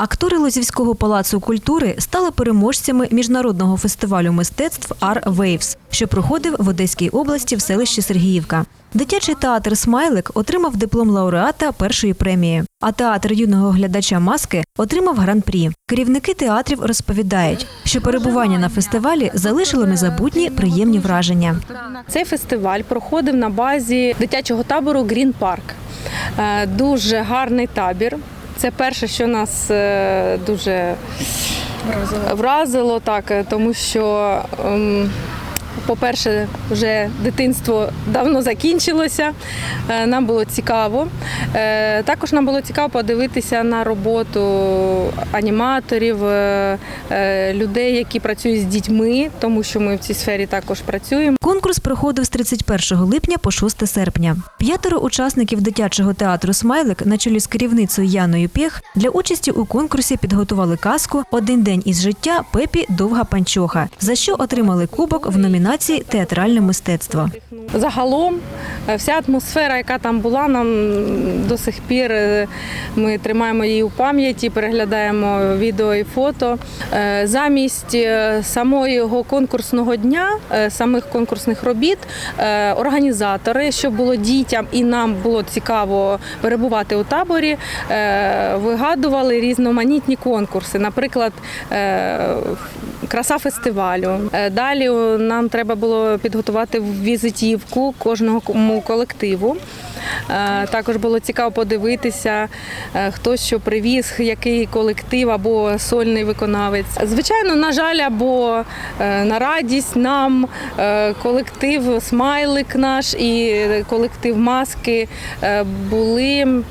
Актори Лозівського палацу культури стали переможцями міжнародного фестивалю мистецтв Ар Вейвс, що проходив в Одеській області в селищі Сергіївка. Дитячий театр Смайлик отримав диплом лауреата першої премії, а театр юного глядача маски отримав гран-прі. Керівники театрів розповідають, що перебування на фестивалі залишило незабутні приємні враження. Цей фестиваль проходив на базі дитячого табору Грін Парк. Е, Дуже гарний табір. Це перше, що нас е, дуже вразило, так, е, тому що, ем, по-перше, вже дитинство давно закінчилося. Е, Нам було цікаво. Також нам було цікаво подивитися на роботу аніматорів, людей, які працюють з дітьми, тому що ми в цій сфері також працюємо. Конкурс проходив з 31 липня по 6 серпня. П'ятеро учасників дитячого театру Смайлик на чолі з керівницею Яною Пєх для участі у конкурсі підготували казку Один день із життя Пепі Довга панчоха, за що отримали кубок в номінації Театральне мистецтво. Загалом вся атмосфера, яка там була, нам до сих пір е, ми тримаємо її у пам'яті, переглядаємо відео і фото. Е, Замість е, самого конкурсного дня, е, самих конкурсних робіт, е, організатори, щоб було дітям і нам було цікаво перебувати у таборі, е, вигадували різноманітні конкурси. Наприклад, е, краса фестивалю. Е, Далі нам треба було підготувати візитівку колективу. Е, Також було цікаво подивитися, е, хто що привіз, який колектив або сольний виконавець. Звичайно, на жаль, або е, на радість нам колектив Смайлик наш і колектив маски були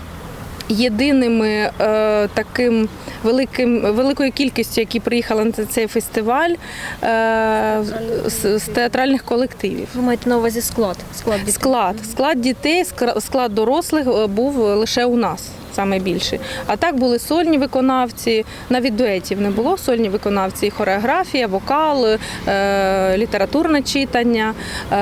єдиними е, таким великим великою кількістю, які приїхали на цей фестиваль е, з, з театральних колективів. Ви маєте на увазі склад? Склад? Склад склад дітей, склад дорослих е, був лише у нас. Саме більше. А так були сольні виконавці, навіть дуетів не було. Сольні виконавці, хореографія, вокал, е, літературне читання. Е,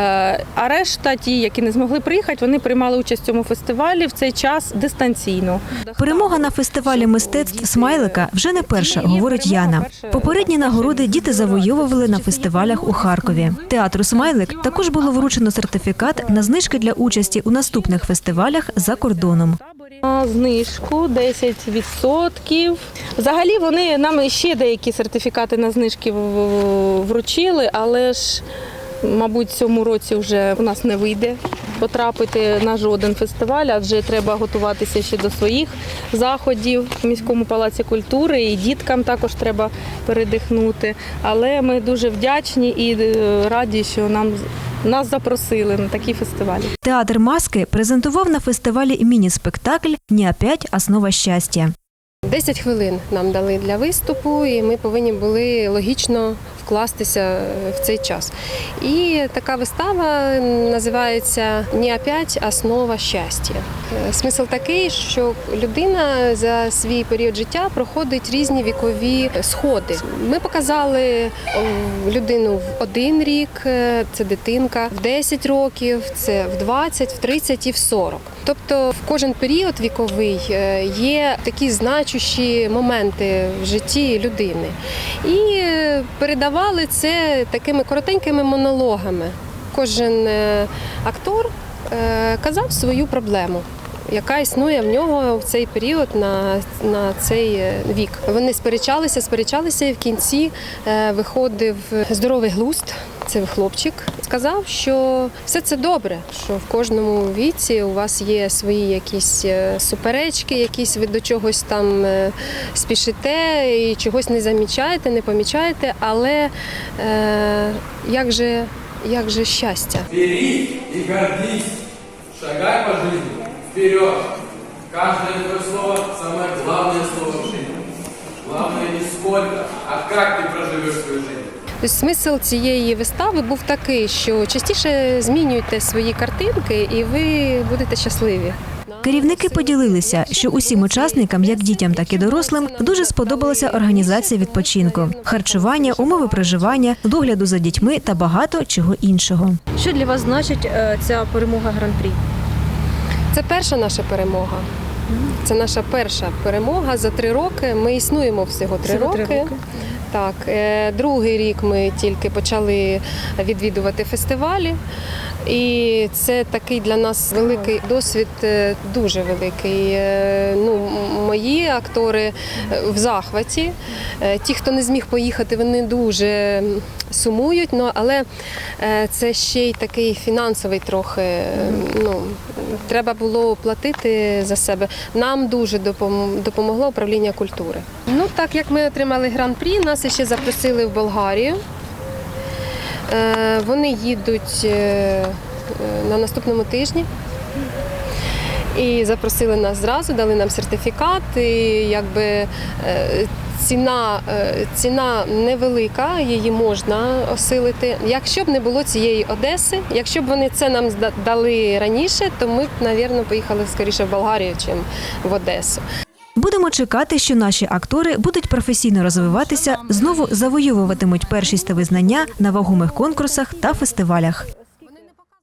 а решта, ті, які не змогли приїхати, вони приймали участь в цьому фестивалі в цей час дистанційно. Перемога на фестивалі мистецтв Смайлика вже не перша, говорить Яна. Попередні нагороди діти завойовували на фестивалях у Харкові. Театру Смайлик також було вручено сертифікат на знижки для участі у наступних фестивалях за кордоном. Знижку 10%. Взагалі вони нам ще деякі сертифікати на знижки вручили, але ж, мабуть, цьому році вже у нас не вийде потрапити на жоден фестиваль, адже треба готуватися ще до своїх заходів в міському палаці культури, і діткам також треба передихнути. Але ми дуже вдячні і е, раді, що нам нас запросили на такі фестивалі. Театр маски презентував на фестивалі міні-спектакль «Не опять основа щастя». 10 хвилин нам дали для виступу, і ми повинні були логічно вкластися в цей час. І така вистава називається «Не опять основа щастя. Е, Смисл такий, що людина за свій період життя проходить різні вікові сходи. Ми показали людину в один рік, е, це дитинка, в 10 років, це в 20, в 30 і в 40. Тобто в кожен період віковий е, є такі значущі моменти в житті людини. І е, передавали це такими коротенькими монологами. Кожен е, актор казав свою проблему. Яка існує в нього в цей період на, на цей вік? Вони сперечалися, сперечалися, і в кінці виходив здоровий глузд. Це хлопчик сказав, що все це добре, що в кожному віці у вас є свої якісь е, суперечки, якісь ви до чогось там е, спішите і чогось не замічаєте, не помічаєте, але е, як же, як же щастя? Бери и гордись. Шагай по жизни вперед. Каждое твое слово – самое главное слово в жизни. Главное не сколько, а как ты проживешь свою жизнь. Тобто смисл цієї вистави був такий, що частіше змінюйте свої картинки, і ви будете щасливі. Керівники поділилися, що усім учасникам, як дітям, так і дорослим, дуже сподобалася організація відпочинку, харчування, умови проживання, догляду за дітьми та багато чого іншого. Що для вас значить е, ця перемога гран-прі? Це перша наша перемога. Це наша перша перемога за три роки. Ми існуємо всього три Всього три роки. роки. Так, е, другий рік ми тільки почали відвідувати фестивалі. І це такий для нас великий досвід, е, дуже великий. Е, Ну, мої актори е, в захваті. Ті, хто не зміг поїхати, вони дуже сумують. Але це ще й такий фінансовий трохи. Ну, треба було платити за себе. Нам дуже допомогло управління культури. Ну, так як ми отримали гран-прі, нас ще запросили в Болгарію. Е, Вони їдуть е, на наступному тижні. І запросили нас зразу, дали нам сертифікат. І якби е, ціна, ціна невелика, її можна осилити. Якщо б не було цієї Одеси, якщо б вони це нам дали раніше, то ми б, мабуть, поїхали скоріше в Болгарію, ніж в Одесу. Будемо чекати, що наші актори будуть професійно розвиватися, знову завоюватимуть першість та визнання на вагомих конкурсах та фестивалях.